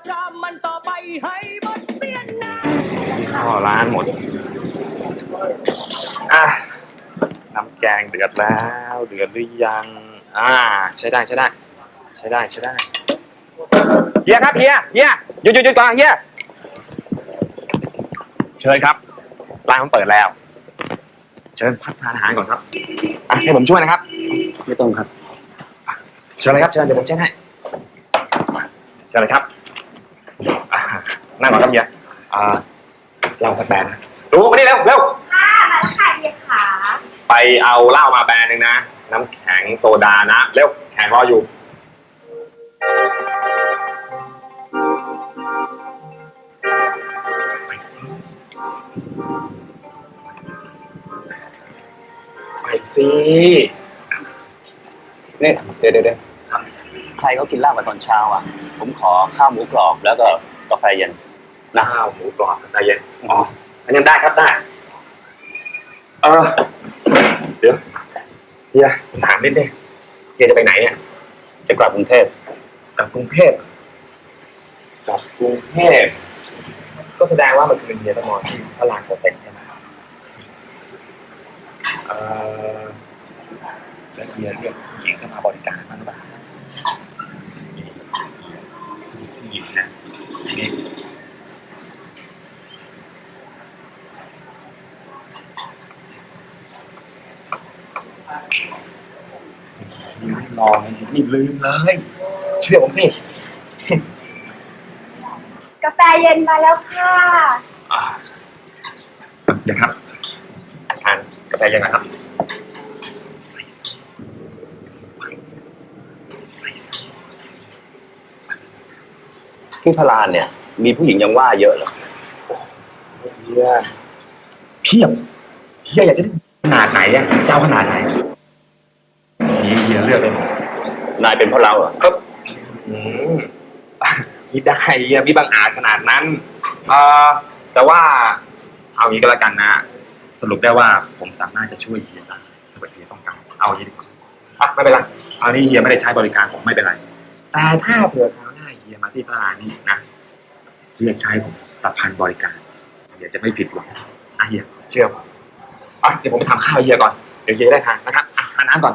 บรามมันต่อไปให้หมดเสียนนะข้าวร้านหมด อะ น้ำแกงเดือดแล้ว เดือดหรือยัง อ่า ใช้ได้ใช้ได้ ใช้ได้ใช้ได้เฮียครับเฮียเฮียหยุดหยุดหยุดก่อนเฮียเชิญครับร้านผมเปิดแล้ว เชิญพักทานอาหารก่อนครับอะให้ผมช่วยนะครับ ไม่ต้องครับ เชิญเลยครับ เชิญเดี๋ยวผมเช็ดให้ เชิญเลยครับ นั่งก่อนครับเฮียอ่าเหล้าสักแบนนะดูมานี่เร็วเร็วค่ะมาแล้วค่ะเฮียขาไปเอาเหล้ามาแบรนด์หนึ่งนะ น้ำแข็งโซดานะ เร็วแข็งรออยู่ ไปสินี่เดี๋ยวเดี๋ยวเดี๋ยวใครเขากินเหล้ามาตอนเช้าอะ ผมขอข้าวหมูกรอบแล้วก็กาแฟเย็น น้าวหมูกรอบใจเย็นอ๋ออันนี้ได้ครับได้ เออ เดี๋ยวเฮียถามนิดนึงเฮียจะไปไหนเนี่ยจะกลับกรุงเทพกลับกรุงเทพกลับกรุงเทพก็แสดงว่ามันคือเฮียต้องมองที่พระรามโปรเต็นใช่ไหมเออแล้วเฮียเรียกผู้หญิงเข้ามาบริการบ้างหรือเปล่าผู้หญิงนะนี่ ลองนี่ลืมเลย เชื่อผมสิ กาแฟเย็นมาแล้วค่ะอ่าเดี๋ยวครับทานกาแฟยังไงครับที่พารานเนี่ย มีผู้หญิงยังว่าเยอะเหรอเฮียเพียบเฮียอยากจะได้ขนาดไหนอะเจ้าขนาดไหนนี่เฮียเลือกเลย นายเป็นเพราะเราเหรอก็อืมคิดได้เฮียพี่บังอาจขนาดนั้นเอ่อแต่ว่า เอางี้ก็แล้วกันนะ สรุปได้ว่าผมสามารถจะช่วยเฮียได้ถ้าเกิดเฮียต้องการเอาอย่างนี้ดีกว่าอะไม่เป็นไรเอานี้เฮียไม่ได้ใช้บริการผมไม่เป็นไร แต่ถ้าเผื่อคราวหน้าเฮียมาที่ตลาดนี้นะเฮียใช้ผมตัดพันบริการเฮียจะไม่ผิดหวังอะเฮียเชื่อผมอะเดี๋ยวผมไปทำข้าวให้เฮียก่อนเดี๋ยวเฮียจะได้ทานนะครับอะทานน้ำก่อน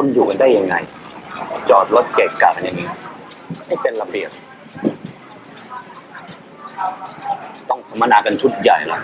คนอยู่กันได้ยังไง จอดรถเกะกะกันอย่างนี้ไม่เป็นระเบียบ ต้องสมมนากันชุดใหญ่ละ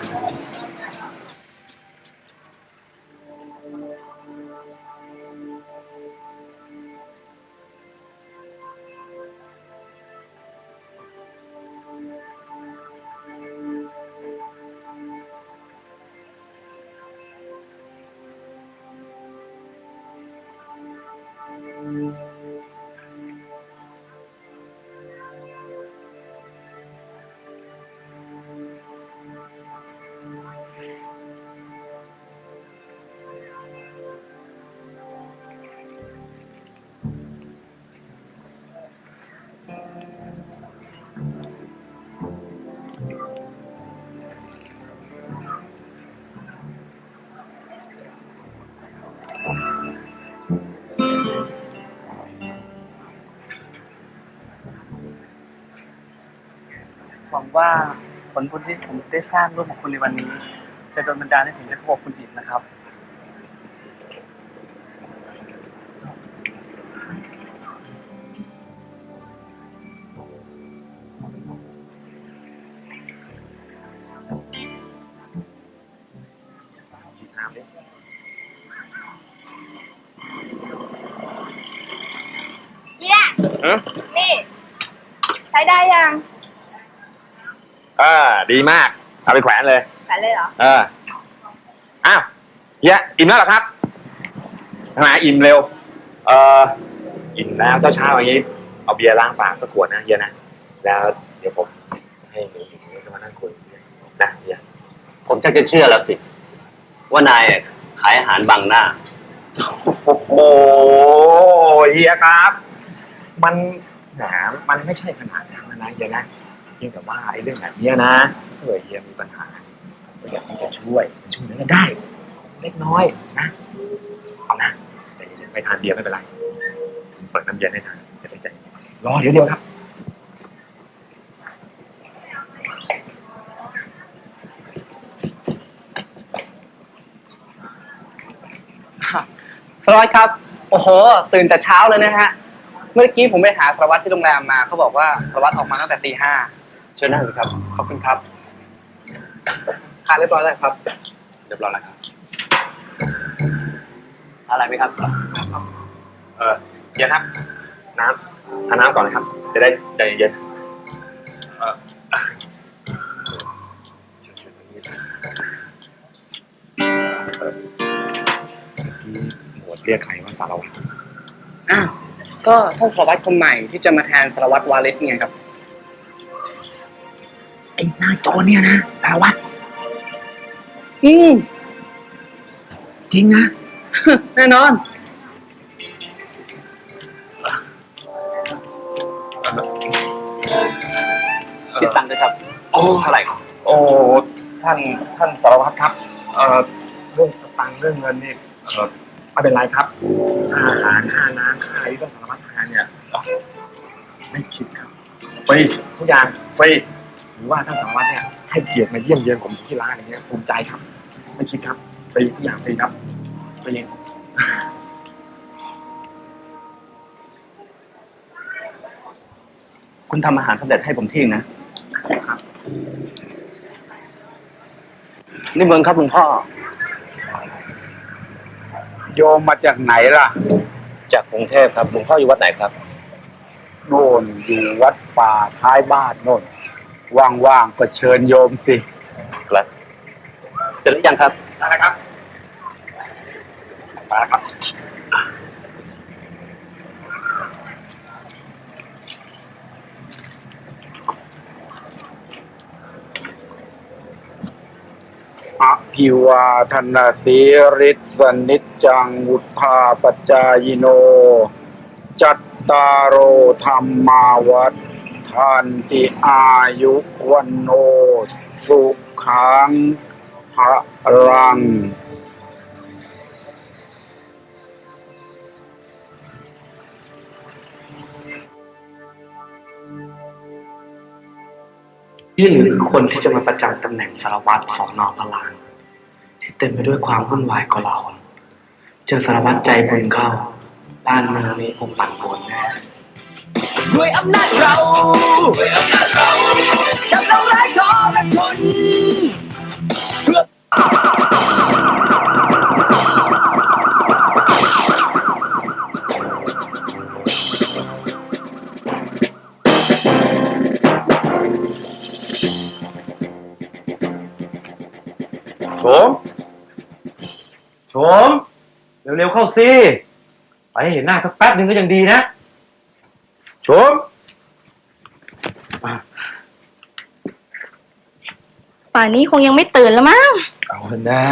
วังว่าผลบุญที่ผมได้สร้างร่วมกับคุณในวันนี้ จะโดนบันดาลให้ผมได้พบกับคุณอีกนะครับเฮียอืมนี่ ใช้ได้ยัง อ่าดีมาก เอาไปแขวนเลยใส่เลยเหรอเอออ้าวเฮียอิ่มแล้วเหรอครับทำไมอิ่มเร็ว เอออิ่มแล้วเช้าๆอย่างนี้ เอาเบียร์ล้างปากสักขวดนะเฮียนะ แล้วเดี๋ยวผมให้หนูหญิงนี่มานั่งคุยนะเฮียผมชักจะเชื่อแล้วสิ ว่านายขายอาหารบังหน้า โอ้โหเฮียครับ มันแหมมันไม่ใช่ขนาดนั้นนะเฮียนะเพียงแต่ว่าไอ้เรื่องแบบนี้นะถ้าเกิดเฮียมีปัญหาก็อยากที่จะช่วยช่วยเหลือกันได้ เล็กน้อยนะเอานะแต่เย็นๆไม่ทานเบียร์ไม่เป็นไรเปิดน้ำเย็นให้ทานจะได้ใจรอเดี๋ยวเดียวครับสารวัตรครับ โอ้โห ตื่นแต่เช้าเลยนะฮะ เมื่อกี้ผมไปหาสารวัตรที่โรงแรมมาเขาบอกว่าสารวัตรออกมาตั้งแต่ตีห้า เชิญนั่งสิครับ ขอบคุณครับค่าเรียบร้อยแล้วครับ เรียบร้อยแล้วครับ อะไรไหมครับ เออเย็นครับ น้ำทานน้ำก่อนนะครับ จะได้ใจเย็นเออเชิญๆตรงนี้นะเอ่อเมื่อกี้หมวดเรียกใครว่าสารวัตรอ้าว ก็ท่านสารวัตรคนใหม่ที่จะมาแทนสารวัตรวาเลสไงครับ ไอ้หน้าโจรเนี่ยนะสารวัตรอืมจริงนะ แน่นอน คิดตังค์ด้วยครับโอ้เท่าไหร่ครับโอ้ท่านท่านสารวัตรครับ เอ่อเรื่องสตังค์เรื่องเงินนี่เอ่อไม่เป็นไรครับค่าอาหารค่าน้ำค่าอะไรที่ต้องสารวัตรทานเนี่ยเอ่อไม่คิดครับฟรีทุกอย่างฟรีห รือว่าท่านสารวัตรเนี่ยให้เกียรติมาเยี่ยมเยียนผมที่ร้านอย่างเงี้ยภูมิใจครับ ไม่คิดครับฟรีทุกอย่างฟรีครับฟรีคุณทำอาหารสำเร็จให้ผมที่นะ ครับ นี่เมืองครับหลวงพ่อ โยมมาจากไหนล่ะ จากกรุงเทพครับหลวงพ่ออยู่วัดไหนครับ โน่นอยู่วัดป่าท้ายบ้านโน่น ว่างๆ ก็เชิญโยมสิ ครับ เสร็จหรือยังครับได้แล้วครับ มาแล้วครับ อภิวาทนาสีริสนิจจังวุธาปจายโน จัตตารโอธรรมาวัฏ ทันติอายุวันโนสุขังพระรังนี่หรือคือคนที่จะมาประจำตำแหน่งสารวัตรสอนอพลานที่เต็มไปด้วยความวุ่นวายกลาหลเจอสารวัตรใจบุญเข้า บ้านเมืองนี้คงปั่นป่วนแน่ ด้วยอำนาจเราด้วยอำนาจเราจะทำร้ายคอและชนเพื่อโฉมโฉมเร็วๆเข้าสิไปให้เห็นหน้าสักแป๊บหนึ่งก็ยังดีนะ โฉมป่านนี้คงยังไม่ตื่นแล้วมั้ง เอาเถอะนะ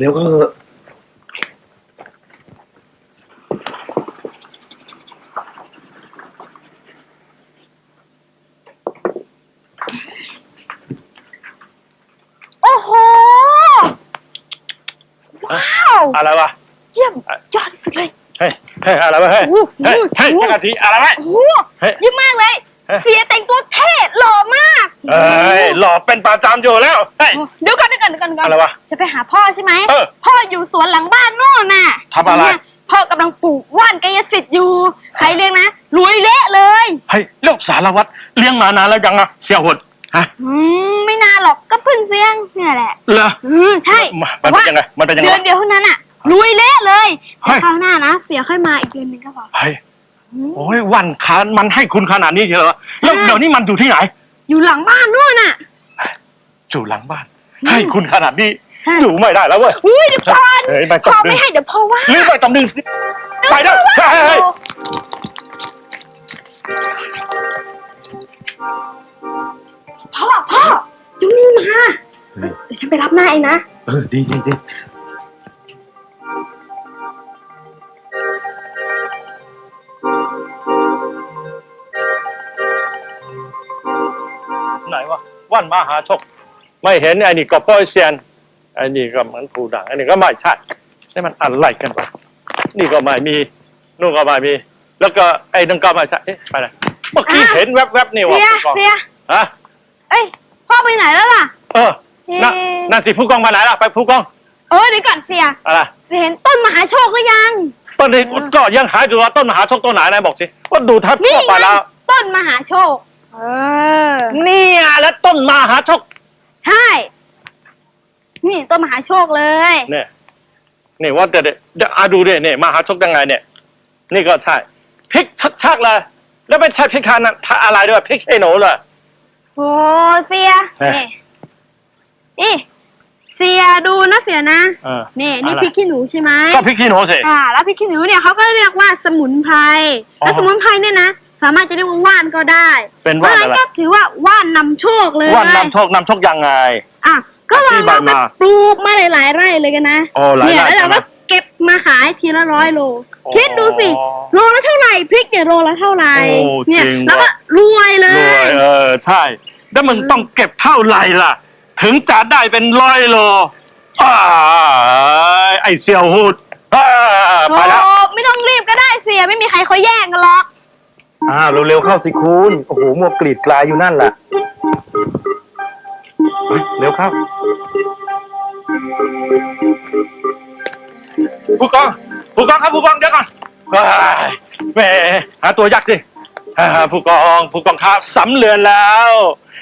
เร็วๆก็เถอะโอ้โห ว้าว อะไรวะ เยี่ยมยอดสุดเลย เฮ้ยเฮ้ยอะไรวะเฮ้ยโอ้โหเฮ้ยเฮ้ยโอ้โหจักรทีอะไรวะโอ้โหเฮ้ย เยี่ยมมากเลย เฮ้ย เสียแต่งตัวเท่หล่อมากเอ้ยหลอกเป็นประจำอยู่แล้วเฮ้ยโอ้เดี๋ยวก่อนเดี๋ยวก่อนเดี๋ยวก่อนเดี๋ยวก่อนอะไรวะจะไปหาพ่อใช่ไหมเออพ่ออยู่สวนหลังบ้านโน่นน่ะทำอะไร เนี่ยพ่อกำลังปลูกว่านกายสิทธิ์อยู่ ใครเรียกนะรวยเละเลย เฮ้ยลูกสารวัตรเลี้ยงมานานแล้วยังอะเสี่ยหดฮะอืมไม่นานหรอกก็เพิ่งเสียงเนี่ยแหละเหรอ อืมใช่มันเป็นยังไงมันเป็นยังไง เดือนเดียวเท่านั้นอะ รวยเละเลยเฮ้ย คราวหน้านะเสียค่อยมาอีกเดือนหนึ่งก็พอเฮ้ยอืมโอ้ยวันคานมันให้คุณขนาดนี้เหรอแล้วใช่เดี๋ยวนี้มันอยู่ที่ไหนอยู่หลังบ้านนู่นน่ะ อยู่หลังบ้าน อืม ให้คุณขนาดนี้ใช่อยู่ไม่ได้แล้วเว้ย อุ้ยเดี๋ยวก่อนเฮ้ยไม่พต้องอดึไม่งให้เดี๋ยวพอว่าหรือไม่ต้องดึงสิไปเด้อเฮ้ยเฮ้ยเฮ้ยพ่อพ่อจุนี่มาเดี๋ยวฉันไปรับหน้าเองนะ เออดีดีดี ไหนวะว่านมหาชกไม่เห็นไอ้นี่ก็โป้อยเซียนไอ้นี่ก็เหมือนผูดังไอ้นี่ก็ไม่ใช่นี่มันอะไรกันวะนี่ก็ไม่มีนู่นก็ไม่มี แล้วก็ไอ้นั่นก็ไม่ใช่เอ๊ะไปไหนเมื่อกี้อ้าวเห็นแวบๆนี่วะเสียผู้กองเสียฮะเอ้ยพ่อไปไหนแล้วล่ะ เออนั่นเอ๊ะนั่นสิผู้กองมาไหนล่ะไปผู้กองเออเดี๋ยวก่อนเสียอะไรเสียเห็นต้นมหาโชคหรือยังต้นนี้ก็ยังหาอยู่ว่าต้นมหาโชคต้นไหนนายบอกสิว่าดูทัดนี่ทั่วไปไงแล้วต้นมหาโชค เออ เนี่ยแล้วต้นมหาโชคใช่ นี่ต้นมหาโชคเลย เนี่ยนี่ว่าแต่เดี๋ยวอาดูดิเนี่ยมหาโชคยังไงเนี่ย นี่ก็ใช่พริกชัดๆเลยแล้วไม่ใช่พริกทานทาอะไรด้วยพริกไอ้หนูเลยโอ้เสียเอ๊ะนี่นี่เสียดูนะเสียนะ เออ นี่นี่อะไร พริกขี้หนูใช่ไหมก็พริกขี้หนูสิ อ่า แล้วพริกขี้หนูเนี่ยเขาก็เรียกว่าสมุนไพร อ๋อ แล้วสมุนไพรเนี่ยนะ สามารถจะเรียกว่าว่านก็ได้เป็นว่านอะไรพระฉะก็ถือว่าว่านนำโชคเลยว่านำโชคนำโชคยังไง อะก็เราที่ใบเราไปมาปลูกมาหลายๆไร่เลยกันนะโอ้หลายเนี่ยไร่แล้วเราใช่ไหม ก็เก็บมาขายทีละร้อยโล อ๋อคิดดูสิโลละเท่าไหร่พริกเนี่ยโลละเท่าไหร่โอ้เนี่ยจริงแล้วก็ว่ะ รวยเลรวยย เออใช่ แล้วมันต้องเก็บเท่าไหร่ล่ะ ถึงจะได้เป็นร้อยโลอ้ายไอเซียวฮูดอ่าไปแล้ว โอ้ไม่ต้องรีบก็ได้เสียไม่มีใครเขาแย่งกันหรอก อ้าวเร็วๆเข้าสิคุณโอ้โหมัวกรีดกลายอยู่นั่นแหละเฮ้ยเร็วเข้าผู้กองผู้กองครับผู้กองเดี๋ยวก่อนเฮ้ยแหมหาตัวยากสิอ่าผู้กองผู้กองครับสำเรือนแล้ว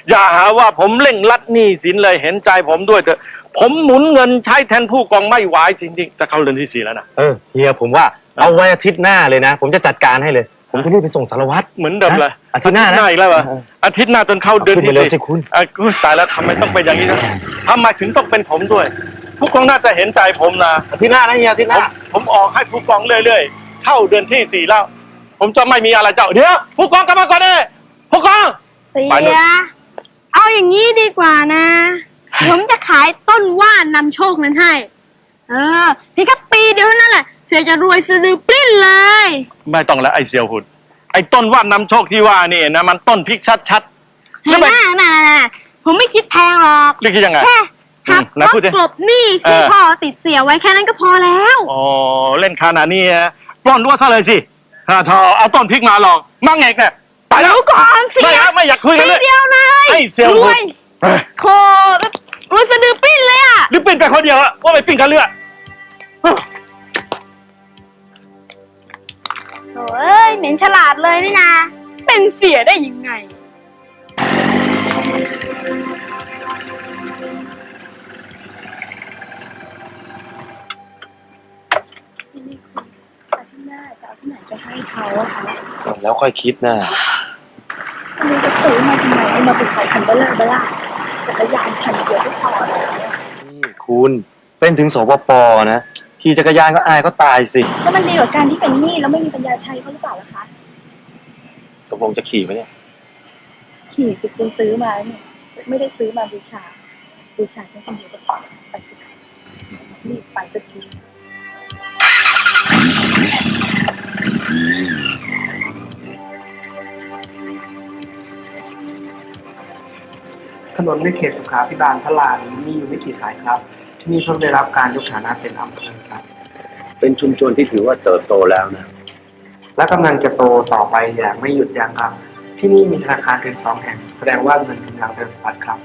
อย่าหาว่าผมเร่งรัดหนี้สินเลยเห็นใจผมด้วยเถอะ ผมหมุนเงินใช้แทนผู้กองไม่ไหวจริงๆจะเข้าเดือนที่สี่แล้วนะ เออเฮียผมว่าเอาไว้อาทิตย์หน้าเลยนะ ผมจะจัดการให้เลย ผมจะรีบไปส่งสารวัตร เหมือนเดิมเลยอาทิตย์หน้านะ อีกแล้วเหรอเอออาทิตย์หน้าจนเข้าเดือนเอาขึ้ที่นไปเลยสิสี่คุณอะอุ๊ยตายแล้วทำไมต้องเป็นอย่างนี้นะทำไมถึงต้องเป็นผมด้วย ผู้กองน่าจะเห็นใจผมนะอาทิตย์หน้านะเฮียอาทิตย์หผมน้า ผมออกให้ผู้กองเรื่อยๆ เข้าเดือนที่สี่แล้ว ผมจะไม่มีอะไรเจ้า เดี๋ยวผู้กองกลับมาก่อนเลยผู้กองเสีไปเลยยเอาอย่างนี้ดีกว่านะ ผมจะขายต้นว่านนำโชคนั้นให้ เออเพียงแค่ปีเดียวเท่านั้นแหละ เสียจะรวยสะดือปลิ้นเลย ไม่ต้องแล้วไอ้เซียวหุ่นไอ้ต้นว่านนำโชคที่ว่านี่นะมันต้นพริกชัดๆเห็แล้วนไหไปมน่ะน่ะผมไม่คิดแพงหรอกเรียกยังไง แค่หักอืมไหนลพูดดิดกลบหนี้ที่เออ พ่อติดเสียไว้แค่นั้นก็พอแล้ว อ๋อเล่นขนาดนี้นะปล้อนด้วยซะเลยสิถ้าทอเอาต้นพริกมาหรอกมังเอกเนี่ยไปแล้วเดี๋ยวก่อนสิ ไม่ครับไม่อยากคุยกันปีเลยเดียวเลยไอ้เสี่ยวรวยเฮ้ย โครวยสะดือปลิ้นเลยอะ หรือปิ้นไปคนเดียวอะว่าไปปิ้นกันเลือด เอ้ยเหม็นฉลาดเลยนี่นาเป็นเสียได้ยังไง แล้วค่อยคิดนะมันจะซื้อมาทำไมเอามาเป็นของคันเบลเลอร์เบล่าจักรยานคันเดียวก็พอแล้วนี่คุณเป็นถึงสปปนะ ขี่จักรยานก็อายก็ตายสิแล้วมันดีกว่าการที่เป็นหนี้แล้วไม่มีปัญญาใช้เขาหรือเปล่าล่ะคะ ตกลงจะขี่ไหมเนี่ย ขี่สิคุณซื้อมาเนี่ยไม่ได้ซื้อมาบูชา บูชาแค่คนเดียวก็พอไปสิคะรีบไปสักทีถนนในเขตสุขาพิบาลพระลานมีอยู่ไม่กี่สายครับที่ นี่เพิ่งได้รับการยกฐานะเป็นอำเภอครับ เป็นชุมชนที่ถือว่าเติบโตแล้วนะ และกำลังจะโตต่อไปอย่างไม่หยุดยั้งครับ ที่นี่มีธนาคารถึงสองแห่ง แสดงว่าเงินกำลังเดินสะพัดครับ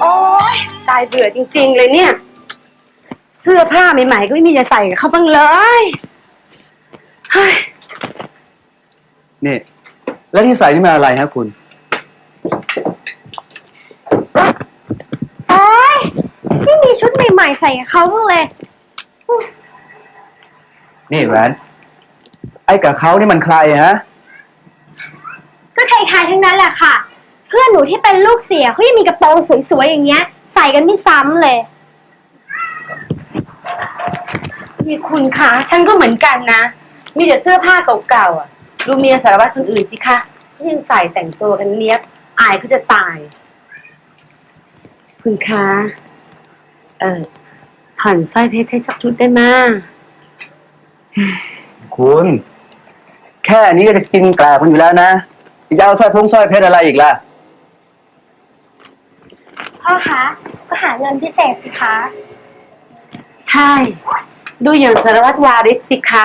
โอ๊ยตายเบื่อจริง ๆ เลยเนี่ย เสื้อผ้าใหม่ๆก็ไม่มีจะใส่เขาบ้างเลยเฮ้ยนี่ แล้วที่ใส่นี่มาอะไรฮะคุณ ใหม่ๆใส่กับเขาบ้างเลย นี่แหวน ไอ้กับเขานี่มันใครฮะ ก็คล้ายๆทั้งนั้นแหละค่ะ เพื่อนหนูที่เป็นลูกเสียเขายังมีกระโปรงสวยๆอย่างเงี้ย ใส่กันไม่ซ้ำเลย มีคุณคะฉันก็เหมือนกันนะ มีแต่เสื้อผ้าเก่าๆอะ ดูเมียสารวัตรคนอื่นสิคะที่ยังใส่แต่งตัวกันเนี้ยบอายก็จะตาย คุณคะ เออ ผ่อนสร้อยเพชรให้สักชุดได้ไหมคุณ แค่นี้ก็จะกินกลาคุณอยู่แล้วนะจะเอาสร้อยพงสร้อยเพชรอะไรอีกล่ะ พ่อคะ ก็หาเงินพิเศษสิคะ ใช่ ดูอย่างสารวัตรวาริศสิคะ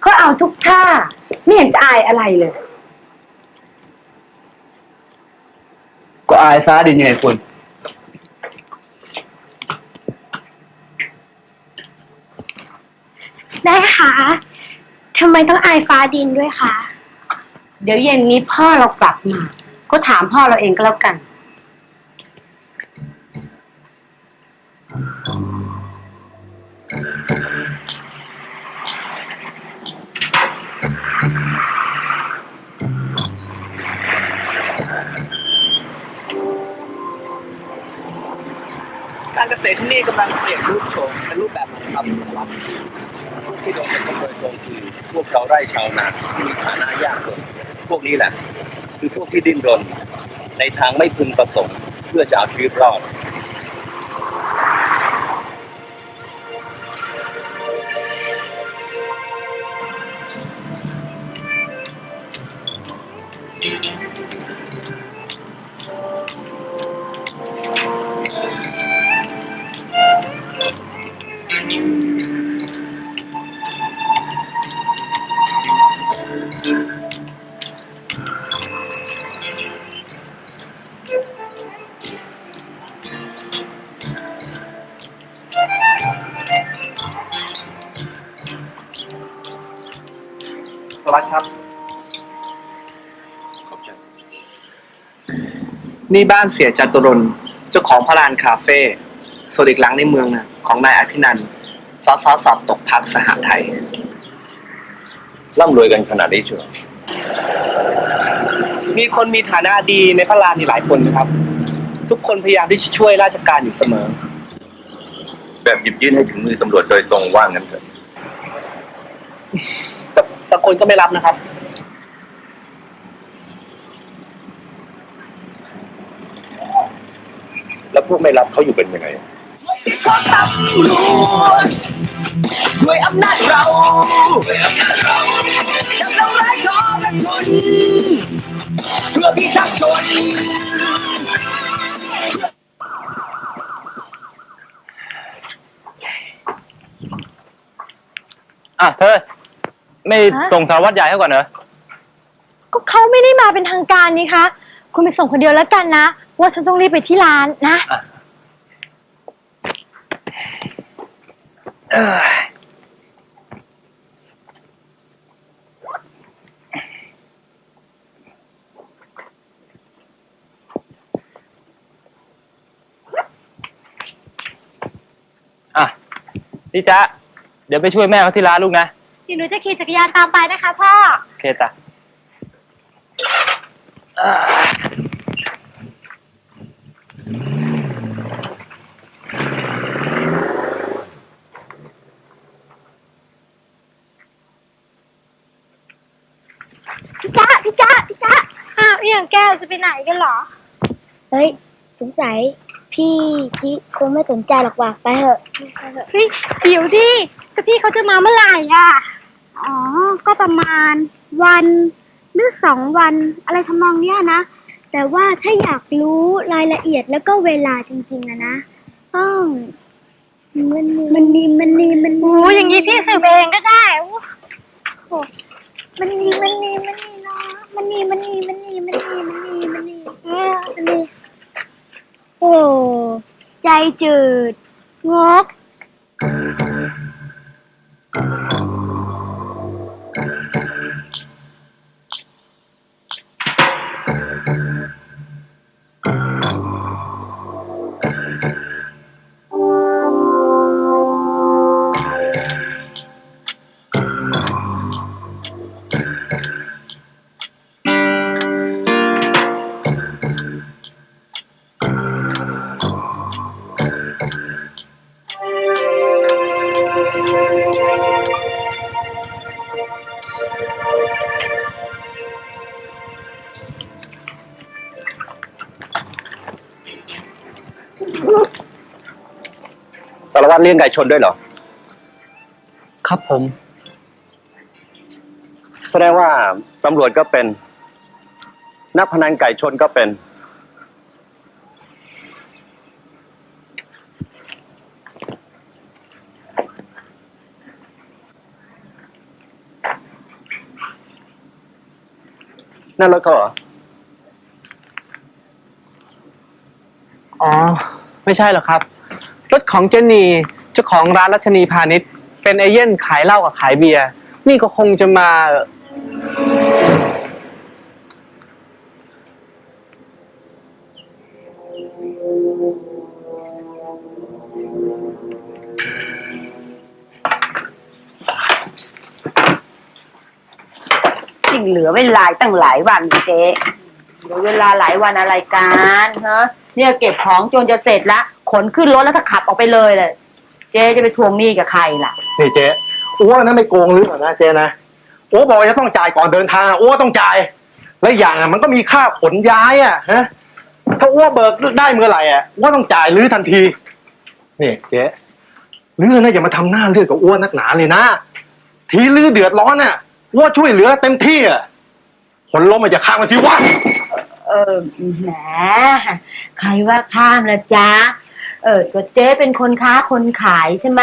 เขาเอาทุกท่า ไม่เห็นจะอายอะไรเลย ก็อายฟ้าดินยังไงคุณ ได้ค่ะทำไมต้องอายฟ้าดินด้วยคะเดี๋ยวเย็นนี้พ่อเรากลับมา ก็ถามพ่อเราเองก็แล้วกัน การเกษตรที่นี่กำลังเปลี่ยนรูปโฉมเป็นรูปแบบใหม่ครับครับพวก ที่โดนเป็นขโมยตรงคือพวกชาวไร่ชาวนาที่มีฐานะยากจนพวกนี้แหละ คือพวกที่ดิ้นรน ในทางไม่พึงประสงค์เพื่อจะเอาชีวิตรอดส นี่บ้านเสียจตุรนต์เจ้าของพระลานคาเฟ่ส่วนอีกหลังในเมืองนะของนายอภินันท์สสสอบตกพักสหไทยร่ำรวยกันขนาดนี้เชียวมีคนมีฐานะดีในพระลานนี่หลายคนนะครับ ทุกคนพยายามที่จะช่วยราชการอยู่เสมอ แบบหยิบยื่นให้ถึงมือตำรวจโดยตรงว่างั้นเถอะแต่แต่คนก็ไม่รับนะครับ แล้วพวกไม่รับเขาอยู่เป็นยังไงของตำรวจด้วยอำนาจเราด้วยอำนาจเราจับเราร้ายขอประชนเพื่อพิทักษ์ชนอะเธอ ไม่ฮะส่งสารวัตรใหญ่ให้ก่อนเหรอ ก็เขาไม่ได้มาเป็นทางการนี่คะ คุณไปส่งคนเดียวแล้วกันนะ ว่าฉันต้องรีบไปที่ร้านนะอะพี่จ๊ะเดี๋ยวไปช่วยแม่เขาที่ร้านลูกนะเดี๋ยวหนูจะขี่จักรยานตามไปนะคะพ่อ โอเคจ้ะ พี่จ๊ะพี่จ๊ะพี่จ๊ะอ้าวนี่อย่างแก้วจะไปไหนกันเหรอ เฮ้ย สงสัย พี่ที่คงไม่สนใจหรอกว่ะไปเถอะ เฮ้ยเดี๋ยวดิก็พี่เขาจะมาเมื่อไหร่อะ อ๋อ ก็ประมาณวัน หรือสองวันอะไรทำนองเนี้ยนะ แต่ว่าถ้าอยากรู้รายละเอียดแล้วก็เวลาจริงๆอะนะต้องมันมีมันมีมันมีมันมีโอ้อย่างนี้พี่สืบเองก็ได้โอ้โหมันมีมันมีมันมีเนาะมันมีมันมีมันมีมันมีมันมีมันมีเออมันมีโอ้ใจจืดงก เลี้ยงไก่ชนด้วยเหรอ ครับผม แสดงว่าตำรวจก็เป็น นักพนันไก่ชนก็เป็น นั่นแล้วก็เหรอ อ๋อ ไม่ใช่หรอกครับ รถของเจนนี่ เจ้าของร้านรัชนีพาณิชย์เป็นเอเย่นขายเหล้ากับขายเบียร์นี่ก็คงจะมายิ่งเหลือเวลาตั้งหลายวันเจ๊เหลือเวลาหลายวันอะไรกันฮะเนี่ยเก็บของจนจะเสร็จละขนขึ้นรถแล้วก็ขับออกไปเลยเลย เจ๊จะไปทวงหนี้กับใครล่ะ นี่เจ๊อ้วนนั้นไม่โกงหรือเปล่านะเจ๊นะอ้วบอกว่าจะต้องจ่ายก่อนเดินทางอะอ้วต้องจ่าย และอีกอย่างอะมันก็มีค่าขนย้ายอะฮะถ้าอ้วเบิกได้เมื่อไหร่อะอ้วต้องจ่ายหรือทันทีนี่เจ๊เรื่องนะอย่ามาทำหน้าเลือดกับอ้วนนักหนาเลยนะ ทีลือเดือดร้อนอะอ้วช่วยเหลือเต็มที่อะผลล้มมันจะข้ามมาที่ว่าเออแหมใครว่าข้ามละจ๊ะ เออก็เจ๊เป็นคนค้าคนขายใช่ไหม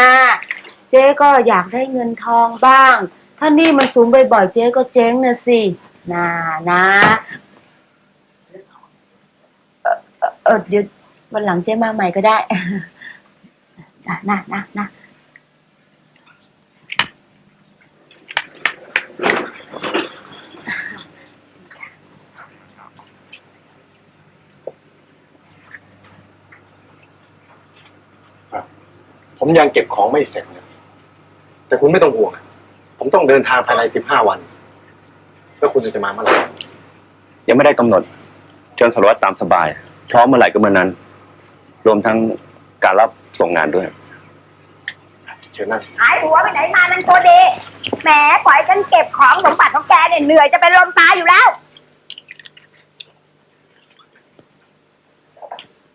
เจ๊ก็อยากได้เงินทองบ้าง ถ้านี่มันสูงบ่อยๆเจ๊ก็เจ๊งนะสินานะเออเออเออเดี๋ยววันหลังเจ๊มาใหม่ก็ได้นะนะนะนะ ผมยังเก็บของไม่เสร็จนะแต่คุณไม่ต้องห่วงอะผมต้องเดินทางภายในสิบห้าวัน แล้วคุณจะมาเมื่อไหร่ ยังไม่ได้กำหนด เชิญสารวัตรตามสบาย พร้อมเมื่อไหร่ก็เมื่อนั้น รวมทั้งการรับส่งงานด้วย เชิญนั่งหายหัวไปไหนมานันตัวดีแหมปล่อยฉันเก็บของสมบัติของแกเนี่ยเหนื่อยจะเป็นลมตายอยู่แล้ว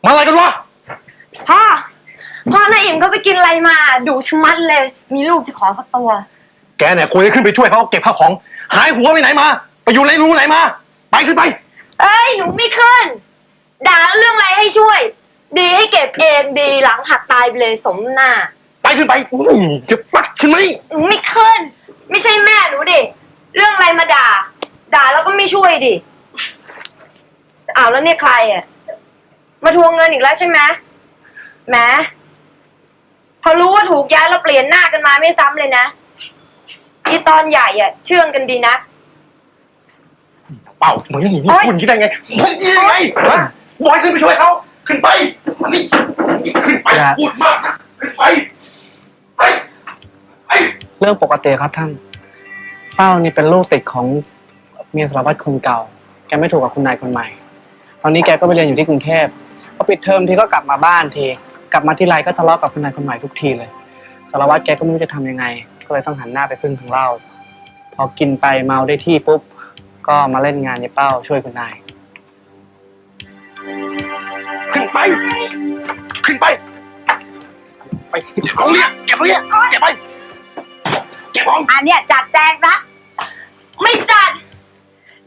มาอะไรกันวะพ่อ พ่อนายอิ่มก็ไปกินอะไรมาดูชะมัดเลย มีลูกจะขอสักตัว แกเนี่ยควรจะขึ้นไปช่วยเขาเก็บข้าวของ หายหัวไปไหนมา ไปอยู่ในรูไหนมา ไปขึ้นไป เอ้ยหนูไม่ขึ้น ด่าเรื่องอะไรให้ช่วย ดีให้เก็บเองดีหลังหักตายไปเลยสมหน้าไปขึ้นไปอุ้ยจะปัดขึ้นไหมหนูไม่ขึ้น ไม่ใช่แม่หนูดิ เรื่องอะไรมาด่า ด่าแล้วก็ไม่ช่วยดิอ้าวแล้วเนี่ยใครอะ มาทวงเงินอีกแล้วใช่ไหมแหม พอรู้ว่าถูกย้ายแล้วเปลี่ยนหน้ากันมาไม่ซ้ำเลยนะที่ตอนใหญ่อะ เชื่องกันดีนะ เปล่าเหมือนอย่างนี้โอ๊ย คุณคิดได้ไงมันยังไงฮะบอยขึ้นไปช่วยเขาขึ้นไปอันนี้ขึ้นไปอย่า พูดมากนะขึ้นไปไปไปเรื่องปกติครับท่าน เป้านี่เป็นลูกติดของเมียสารวัตรคนเก่า แกไม่ถูกกับคุณนายคนใหม่ ตอนนี้แกก็ไปเรียนอยู่ที่กรุงเทพพอปิดเทอมทีก็กลับมาบ้านที กลับมาที่ไรก็ทะเลาะกับคุณนายคนใหม่ทุกทีเลยสารวัตรแกก็ไม่รู้จะทำยังไง ก็เลยต้องหันหน้าไปพึ่งทางเหล้าพอกินไปเมาได้ที่ปุ๊บ ก็มาเล่นงานยายเป้าช่วยคุณนาย ขึ้นไป ขึ้นไป ไปเอาเนี่ยเก็บเอาเนี่ยเก็บไป เก็บของอันเนี้ยจัดแจงซะไม่จัด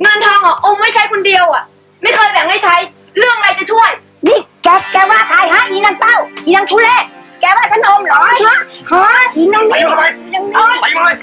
เงินทองอะองค์ไม่ใช้คนเดียวอะ ไม่เคยแบ่งให้ใช้ เรื่องอะไรจะช่วย นี่แกแกว่าใครฮะอีนางเต้าอีนางทุเลแกว่าฉันอมเหรอฮะฮะอีนางไปนี่มาไปอีนางนี่ไปมาเลย